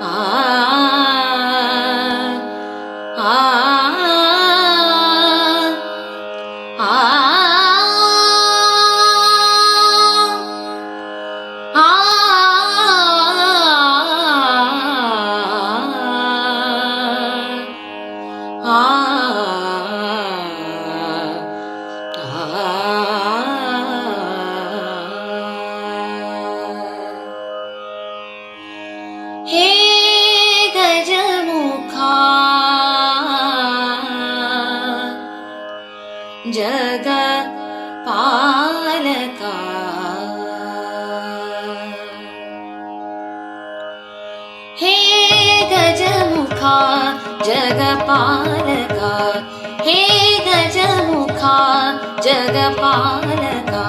아, 아, 아, 아, 아 पालका। हे गजमुखा जगपालका हे गजमुखा जगपालका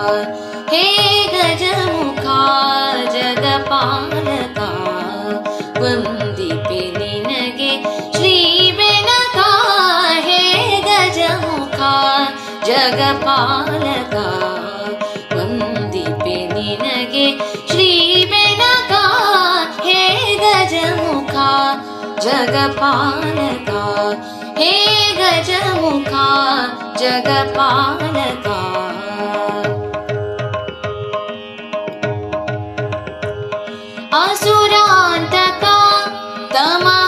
हे गजमुखा जगपालका गजमुखा जगपालका। वन्दिपे निनगे श्रीबेनका हे गजमुखा जगपालका। गजमुखा जगपालका। असुरान्तका तमहारका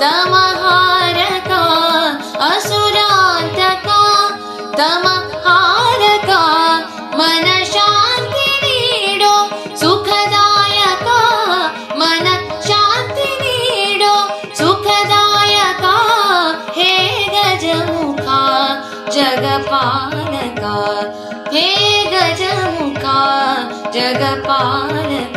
तमहारका असुरान्तका तमहारका मन शान्ति नीडो सुखदायका मन शान्ति नीडो सुखदायका गजमुखा जगपालका हे गजमुखा जगपालका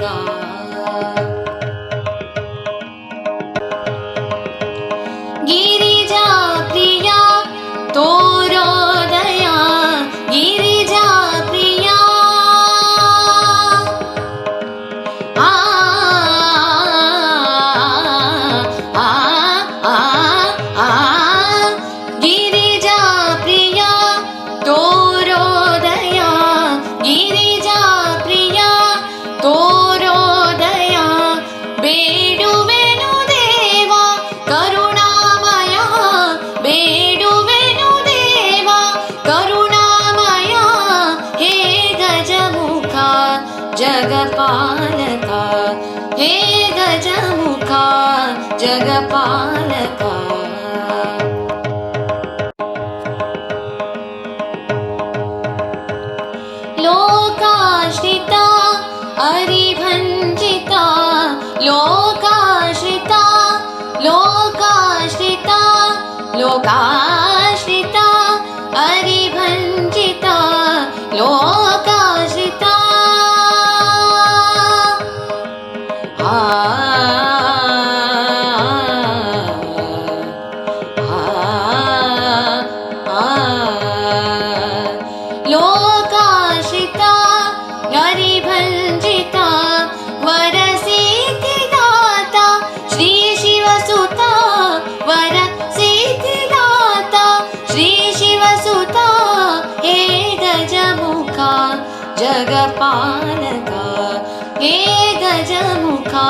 लोकाश्रिता हरिभञ्जिता लोकाश्रिता लोकाश्रिता लोका जगपालका हे गजमुखा